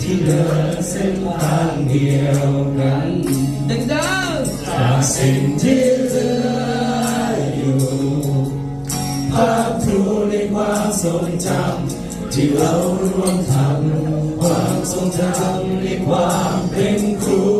ที่เดินเส้นทางเดียวกันดังดังจากสิ่งที่เหลืออยู่ภาพครูในความทรงจำที่เราร่วมทำความทรงจำในความเป็นครู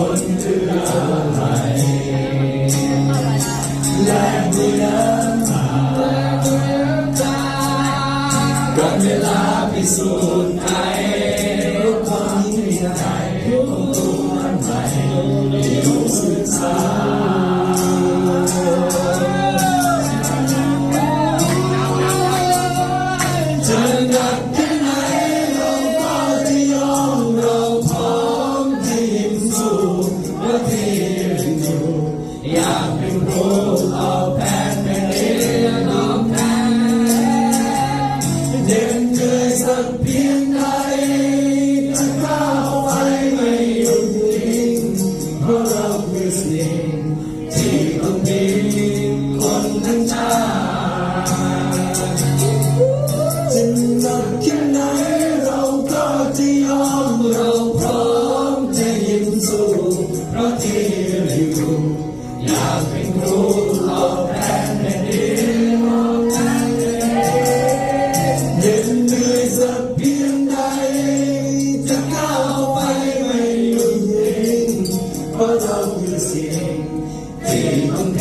เหตุผลคืออะไรและด้วยน้ำตาก่อนเวลาพิสูจน์ใจรู้ความในใจของตัวใหม่ที่รู้สึกสา สูงเอยากเป็นครูตอบแทนแผ่นดินน้องแทนเด็กเคยสักเพียงใดก้าวไปไม่หยุดนิ่งเพราะเราคือสิ่งที่ต้องมีคนทั้งชา But I will sing, keep on